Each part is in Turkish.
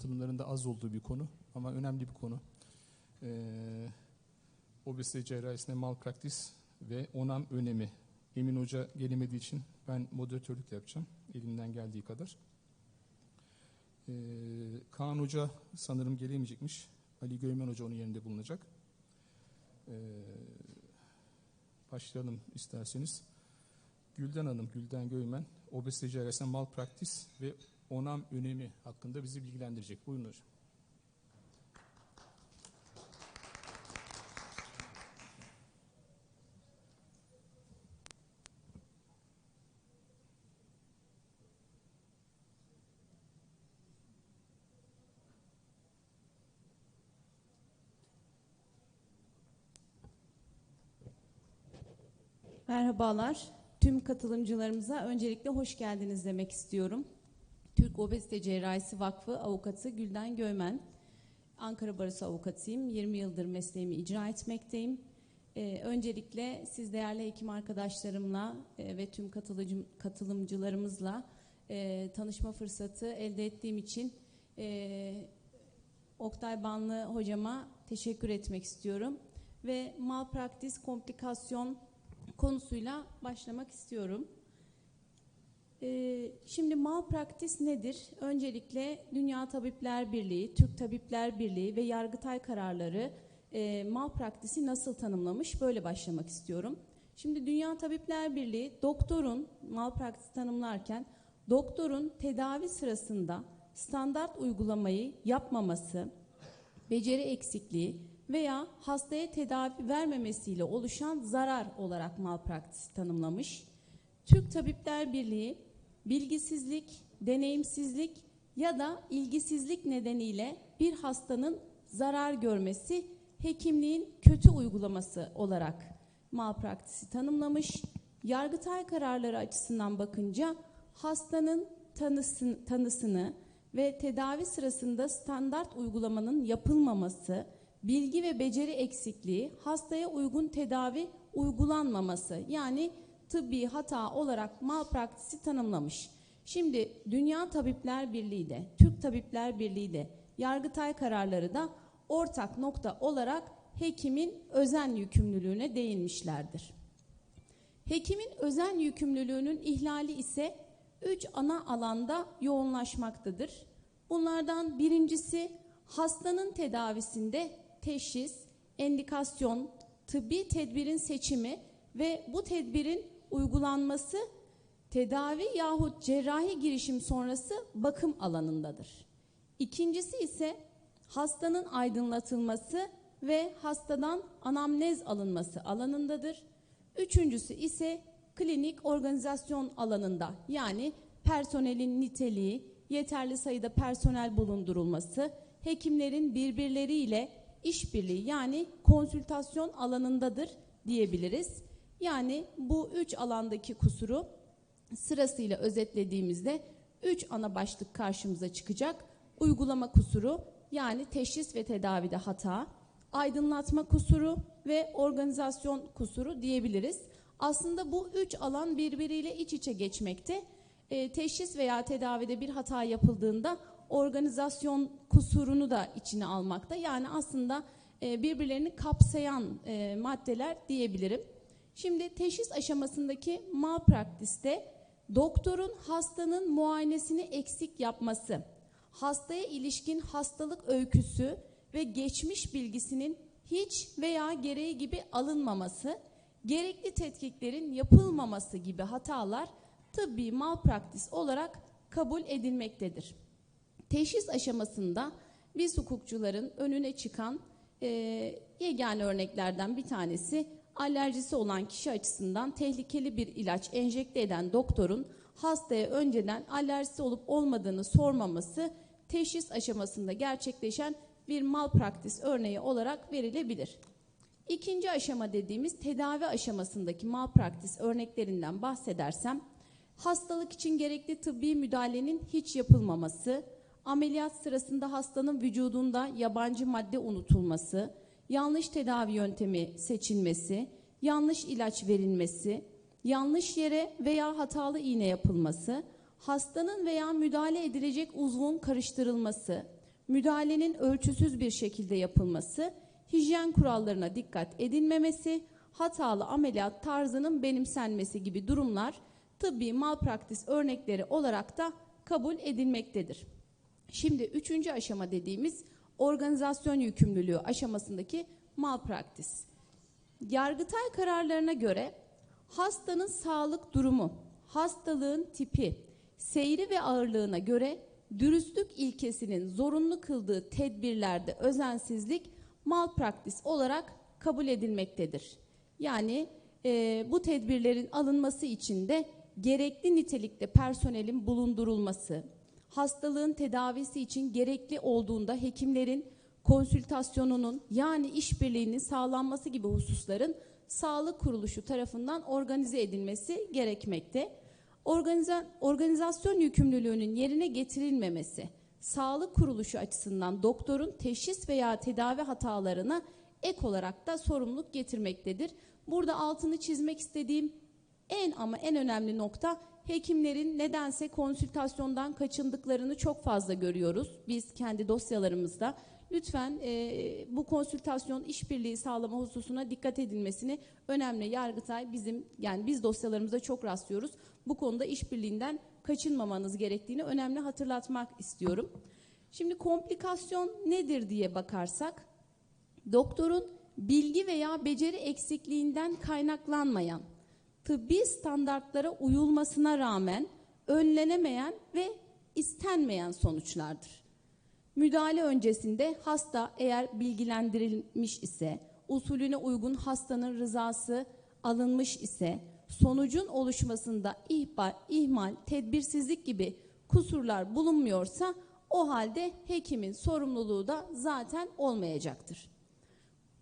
katılımlarında az olduğu bir konu ama önemli bir konu. Ee, obezite cerrahisinde malpraktis ve onam önemi. Emin Hoca gelemediği için ben moderatörlük yapacağım elimden geldiği kadar. Ee, Kaan Hoca sanırım gelemeyecekmiş. Ali Göymen Hoca onun yerinde bulunacak. Ee, başlayalım isterseniz. Gülden Hanım, Gülden Göymen, obezite cerrahisinde malpraktis ve onam önemi hakkında bizi bilgilendirecek. Buyurun hocam. Merhabalar. Tüm katılımcılarımıza öncelikle hoş geldiniz demek istiyorum. Obezite Cerrahisi Vakfı avukatı Gülden Göymen. Ankara Barosu avukatıyım. 20 yıldır mesleğimi icra etmekteyim. Ee, öncelikle siz değerli hekim arkadaşlarımla e, ve tüm katılıcı, katılımcılarımızla e, tanışma fırsatı elde ettiğim için e, Oktay Banlı hocama teşekkür etmek istiyorum. Ve malpraktis, komplikasyon, konusuyla başlamak istiyorum. Ee, şimdi malpraktis nedir? Öncelikle Dünya Tabipler Birliği, Türk Tabipler Birliği ve Yargıtay kararları e, malpraktisi nasıl tanımlamış? Böyle başlamak istiyorum. Şimdi Dünya Tabipler Birliği doktorun malpraktis tanımlarken doktorun tedavi sırasında standart uygulamayı yapmaması, beceri eksikliği, veya hastaya tedavi vermemesiyle oluşan zarar olarak malpraktis tanımlamış. Türk Tabipler Birliği bilgisizlik, deneyimsizlik ya da ilgisizlik nedeniyle bir hastanın zarar görmesi hekimliğin kötü uygulaması olarak malpraktisi tanımlamış. Yargıtay kararları açısından bakınca hastanın tanısını, tanısını ve tedavi sırasında standart uygulamanın yapılmaması, bilgi ve beceri eksikliği, hastaya uygun tedavi uygulanmaması yani tıbbi hata olarak malpraktisi tanımlamış. Şimdi Dünya Tabipler Birliği de, Türk Tabipler Birliği de, Yargıtay kararları da ortak nokta olarak hekimin özen yükümlülüğüne değinmişlerdir. Hekimin özen yükümlülüğünün ihlali ise üç ana alanda yoğunlaşmaktadır. Bunlardan birincisi hastanın tedavisinde teşhis, endikasyon, tıbbi tedbirin seçimi ve bu tedbirin uygulanması tedavi yahut cerrahi girişim sonrası bakım alanındadır. İkincisi ise hastanın aydınlatılması ve hastadan anamnez alınması alanındadır. Üçüncüsü ise klinik organizasyon alanında yani personelin niteliği, yeterli sayıda personel bulundurulması, hekimlerin birbirleriyle işbirliği yani konsültasyon alanındadır diyebiliriz. Yani bu üç alandaki kusuru sırasıyla özetlediğimizde üç ana başlık karşımıza çıkacak. Uygulama kusuru yani teşhis ve tedavide hata, aydınlatma kusuru ve organizasyon kusuru diyebiliriz. Aslında bu üç alan birbiriyle iç içe geçmekte. E, teşhis veya tedavide bir hata yapıldığında organizasyon kusurunu da içine almakta. Yani aslında e, birbirlerini kapsayan e, maddeler diyebilirim. Şimdi teşhis aşamasındaki malpraktiste doktorun hastanın muayenesini eksik yapması, hastaya ilişkin hastalık öyküsü ve geçmiş bilgisinin hiç veya gereği gibi alınmaması, gerekli tetkiklerin yapılmaması gibi hatalar tıbbi malpraktis olarak kabul edilmektedir. Teşhis aşamasında biz hukukçuların önüne çıkan e, yegane örneklerden bir tanesi alerjisi olan kişi açısından tehlikeli bir ilaç enjekte eden doktorun hastaya önceden alerjisi olup olmadığını sormaması teşhis aşamasında gerçekleşen bir malpraktis örneği olarak verilebilir. İkinci aşama dediğimiz tedavi aşamasındaki malpraktis örneklerinden bahsedersem, hastalık için gerekli tıbbi müdahalenin hiç yapılmaması, ameliyat sırasında hastanın vücudunda yabancı madde unutulması, yanlış tedavi yöntemi seçilmesi, yanlış ilaç verilmesi, yanlış yere veya hatalı iğne yapılması, hastanın veya müdahale edilecek uzvun karıştırılması, müdahalenin ölçüsüz bir şekilde yapılması, hijyen kurallarına dikkat edilmemesi, hatalı ameliyat tarzının benimsenmesi gibi durumlar tıbbi malpraktis örnekleri olarak da kabul edilmektedir. Şimdi üçüncü aşama dediğimiz organizasyon yükümlülüğü aşamasındaki malpraktis. Yargıtay kararlarına göre hastanın sağlık durumu, hastalığın tipi, seyri ve ağırlığına göre dürüstlük ilkesinin zorunlu kıldığı tedbirlerde özensizlik malpraktis olarak kabul edilmektedir. Yani e, bu tedbirlerin alınması için de gerekli nitelikte personelin bulundurulması, hastalığın tedavisi için gerekli olduğunda hekimlerin konsültasyonunun yani işbirliğinin sağlanması gibi hususların sağlık kuruluşu tarafından organize edilmesi gerekmekte. Organiza, organizasyon yükümlülüğünün yerine getirilmemesi, sağlık kuruluşu açısından doktorun teşhis veya tedavi hatalarına ek olarak da sorumluluk getirmektedir. Burada altını çizmek istediğim en ama en önemli nokta hekimlerin nedense konsültasyondan kaçındıklarını çok fazla görüyoruz. Biz kendi dosyalarımızda lütfen e, bu konsültasyon işbirliği sağlama hususuna dikkat edilmesini önemli. Yargıtay bizim yani biz dosyalarımızda çok rastlıyoruz. Bu konuda işbirliğinden kaçınmamanız gerektiğini önemli hatırlatmak istiyorum. Şimdi komplikasyon nedir diye bakarsak doktorun bilgi veya beceri eksikliğinden kaynaklanmayan tıbbi standartlara uyulmasına rağmen önlenemeyen ve istenmeyen sonuçlardır. Müdahale öncesinde hasta eğer bilgilendirilmiş ise, usulüne uygun hastanın rızası alınmış ise, sonucun oluşmasında ihbar, ihmal, tedbirsizlik gibi kusurlar bulunmuyorsa o halde hekimin sorumluluğu da zaten olmayacaktır.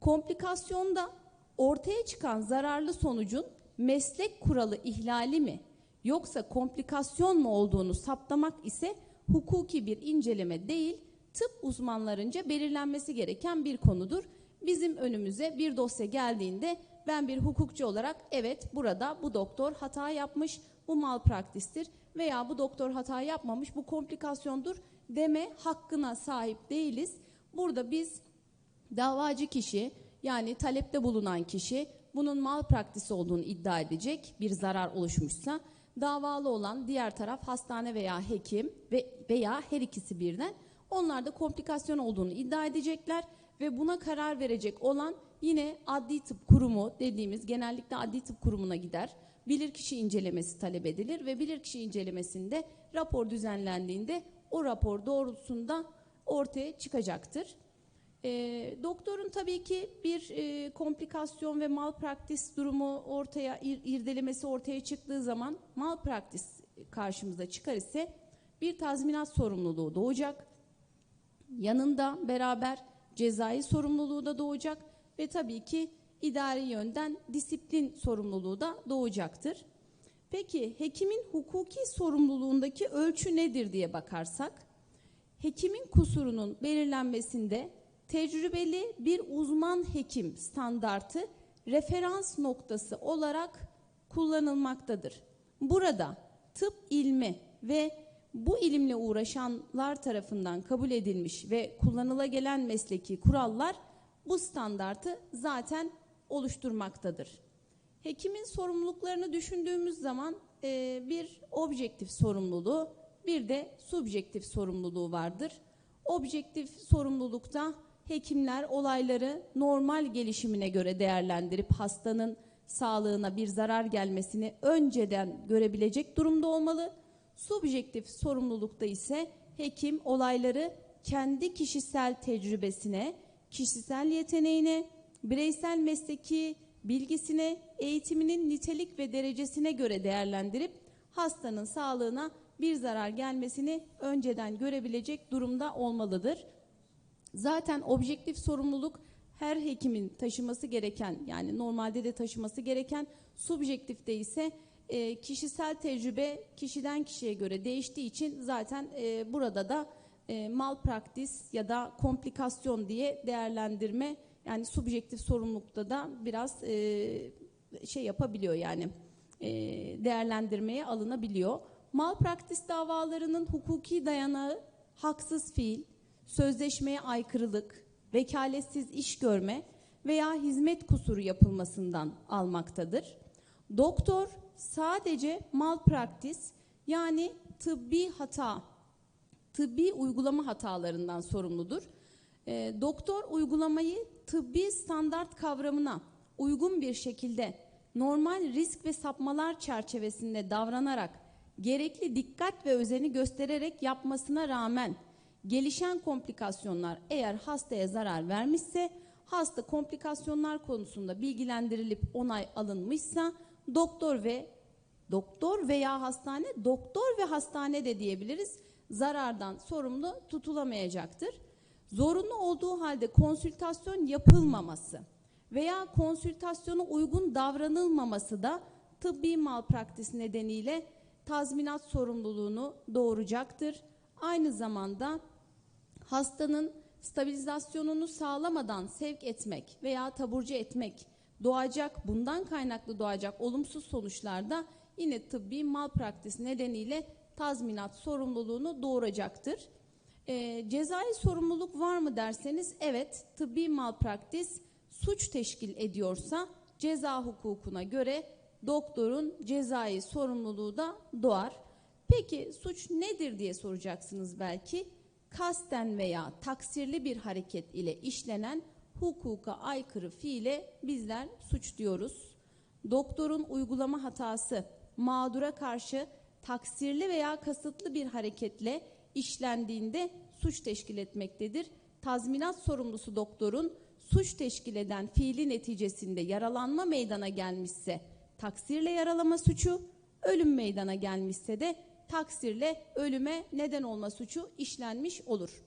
Komplikasyonda ortaya çıkan zararlı sonucun meslek kuralı ihlali mi yoksa komplikasyon mu olduğunu saptamak ise hukuki bir inceleme değil, tıp uzmanlarınca belirlenmesi gereken bir konudur. Bizim önümüze bir dosya geldiğinde ben bir hukukçu olarak evet burada bu doktor hata yapmış, bu malpraktistir veya bu doktor hata yapmamış, bu komplikasyondur deme hakkına sahip değiliz. Burada biz davacı kişi yani talepte bulunan kişi bunun malpraktis olduğunu iddia edecek bir zarar oluşmuşsa davalı olan diğer taraf hastane veya hekim ve veya her ikisi birden onlar da komplikasyon olduğunu iddia edecekler ve buna karar verecek olan yine adli tıp kurumu dediğimiz genellikle adli tıp kurumuna gider. Bilirkişi incelemesi talep edilir ve bilirkişi incelemesinde rapor düzenlendiğinde o rapor doğrultusunda ortaya çıkacaktır. E, doktorun tabii ki bir e, komplikasyon ve malpraktis durumu ortaya ir, irdelemesi ortaya çıktığı zaman malpraktis karşımıza çıkar ise bir tazminat sorumluluğu doğacak. Yanında beraber cezai sorumluluğu da doğacak ve tabii ki idari yönden disiplin sorumluluğu da doğacaktır. Peki hekimin hukuki sorumluluğundaki ölçü nedir diye bakarsak, hekimin kusurunun belirlenmesinde tecrübeli bir uzman hekim standartı referans noktası olarak kullanılmaktadır. Burada tıp ilmi ve bu ilimle uğraşanlar tarafından kabul edilmiş ve kullanıla gelen mesleki kurallar bu standartı zaten oluşturmaktadır. Hekimin sorumluluklarını düşündüğümüz zaman e, bir objektif sorumluluğu, bir de subjektif sorumluluğu vardır. Objektif sorumlulukta hekimler olayları normal gelişimine göre değerlendirip hastanın sağlığına bir zarar gelmesini önceden görebilecek durumda olmalı. Subjektif sorumlulukta ise hekim olayları kendi kişisel tecrübesine, kişisel yeteneğine, bireysel mesleki bilgisine, eğitiminin nitelik ve derecesine göre değerlendirip hastanın sağlığına bir zarar gelmesini önceden görebilecek durumda olmalıdır. Zaten objektif sorumluluk her hekimin taşıması gereken yani normalde de taşıması gereken subjektifte ise e, kişisel tecrübe kişiden kişiye göre değiştiği için zaten e, burada da e, malpraktis ya da komplikasyon diye değerlendirme yani subjektif sorumlulukta da biraz e, şey yapabiliyor yani e, değerlendirmeye alınabiliyor. Malpraktis davalarının hukuki dayanağı haksız fiil, sözleşmeye aykırılık, vekaletsiz iş görme veya hizmet kusuru yapılmasından almaktadır. Doktor sadece malpraktis yani tıbbi hata, tıbbi uygulama hatalarından sorumludur. E, doktor uygulamayı tıbbi standart kavramına uygun bir şekilde normal risk ve sapmalar çerçevesinde davranarak gerekli dikkat ve özeni göstererek yapmasına rağmen gelişen komplikasyonlar eğer hastaya zarar vermişse hasta komplikasyonlar konusunda bilgilendirilip onay alınmışsa doktor ve doktor veya hastane doktor ve hastane de diyebiliriz zarardan sorumlu tutulamayacaktır. Zorunlu olduğu halde konsültasyon yapılmaması veya konsültasyona uygun davranılmaması da tıbbi malpraktis nedeniyle tazminat sorumluluğunu doğuracaktır. Aynı zamanda hastanın stabilizasyonunu sağlamadan sevk etmek veya taburcu etmek doğacak, bundan kaynaklı doğacak olumsuz sonuçlarda yine tıbbi malpraktis nedeniyle tazminat sorumluluğunu doğuracaktır. E, cezai sorumluluk var mı derseniz evet tıbbi malpraktis suç teşkil ediyorsa ceza hukukuna göre doktorun cezai sorumluluğu da doğar. Peki suç nedir diye soracaksınız belki. Kasten veya taksirli bir hareket ile işlenen hukuka aykırı fiile bizler suç diyoruz. Doktorun uygulama hatası mağdura karşı taksirli veya kasıtlı bir hareketle işlendiğinde suç teşkil etmektedir. Tazminat sorumlusu doktorun suç teşkil eden fiili neticesinde yaralanma meydana gelmişse taksirle yaralama suçu, ölüm meydana gelmişse de taksirle ölüme neden olma suçu işlenmiş olur.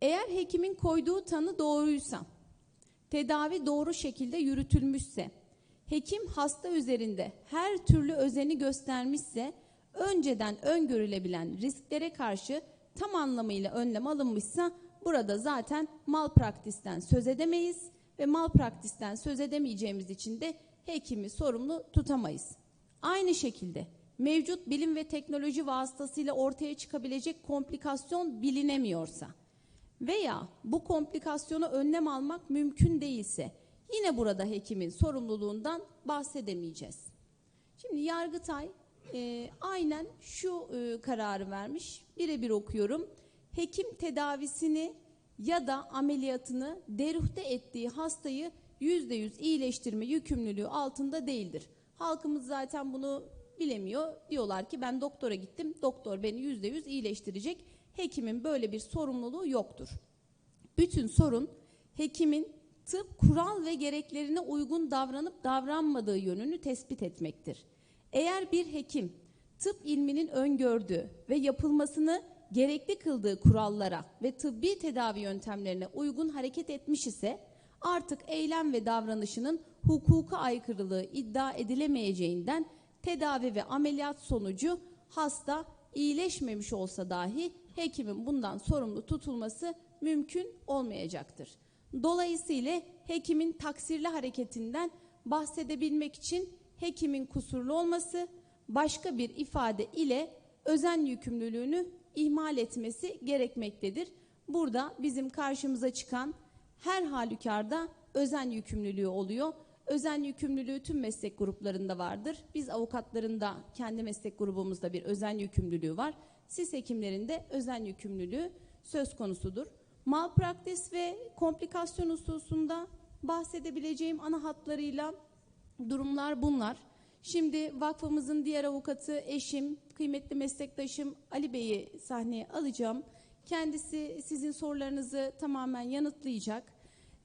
Eğer hekimin koyduğu tanı doğruysa, tedavi doğru şekilde yürütülmüşse, hekim hasta üzerinde her türlü özeni göstermişse, önceden öngörülebilen risklere karşı tam anlamıyla önlem alınmışsa burada zaten malpraktisten söz edemeyiz ve malpraktisten söz edemeyeceğimiz için de hekimi sorumlu tutamayız. Aynı şekilde mevcut bilim ve teknoloji vasıtasıyla ortaya çıkabilecek komplikasyon bilinemiyorsa veya bu komplikasyonu önlem almak mümkün değilse yine burada hekimin sorumluluğundan bahsedemeyeceğiz. Şimdi Yargıtay e, aynen şu e, kararı vermiş. Birebir okuyorum. Hekim tedavisini ya da ameliyatını deruhte ettiği hastayı yüzde yüz iyileştirme yükümlülüğü altında değildir. Halkımız zaten bunu bilemiyor. Diyorlar ki ben doktora gittim, doktor beni yüzde yüz iyileştirecek. Hekimin böyle bir sorumluluğu yoktur. Bütün sorun hekimin tıp kural ve gereklerine uygun davranıp davranmadığı yönünü tespit etmektir. Eğer bir hekim tıp ilminin öngördüğü ve yapılmasını gerekli kıldığı kurallara ve tıbbi tedavi yöntemlerine uygun hareket etmiş ise artık eylem ve davranışının hukuka aykırılığı iddia edilemeyeceğinden tedavi ve ameliyat sonucu hasta iyileşmemiş olsa dahi hekimin bundan sorumlu tutulması mümkün olmayacaktır. Dolayısıyla hekimin taksirli hareketinden bahsedebilmek için hekimin kusurlu olması başka bir ifade ile özen yükümlülüğünü ihmal etmesi gerekmektedir. Burada bizim karşımıza çıkan her halükarda özen yükümlülüğü oluyor. Özen yükümlülüğü tüm meslek gruplarında vardır. Biz avukatların da kendi meslek grubumuzda bir özen yükümlülüğü var. Siz hekimlerin de özen yükümlülüğü söz konusudur. Malpraktis ve komplikasyon hususunda bahsedebileceğim ana hatlarıyla durumlar bunlar. Şimdi vakfımızın diğer avukatı eşim, kıymetli meslektaşım Ali Bey'i sahneye alacağım. Kendisi sizin sorularınızı tamamen yanıtlayacak.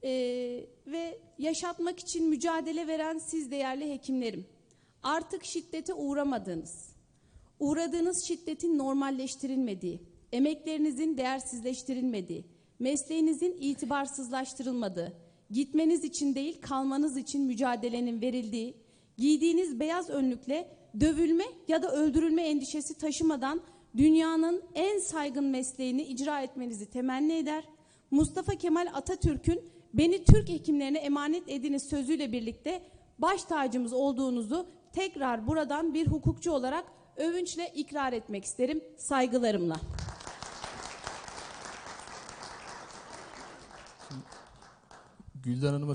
Ee, ve yaşatmak için mücadele veren siz değerli hekimlerim. Artık şiddete uğramadığınız, uğradığınız şiddetin normalleştirilmediği, emeklerinizin değersizleştirilmediği, mesleğinizin itibarsızlaştırılmadığı, gitmeniz için değil kalmanız için mücadelenin verildiği, giydiğiniz beyaz önlükle dövülme ya da öldürülme endişesi taşımadan dünyanın en saygın mesleğini icra etmenizi temenni eder. Mustafa Kemal Atatürk'ün Beni Türk hekimlerine emanet ediniz sözüyle birlikte baş tacımız olduğunuzu tekrar buradan bir hukukçu olarak övünçle ikrar etmek isterim saygılarımla. Gülden Hanım'a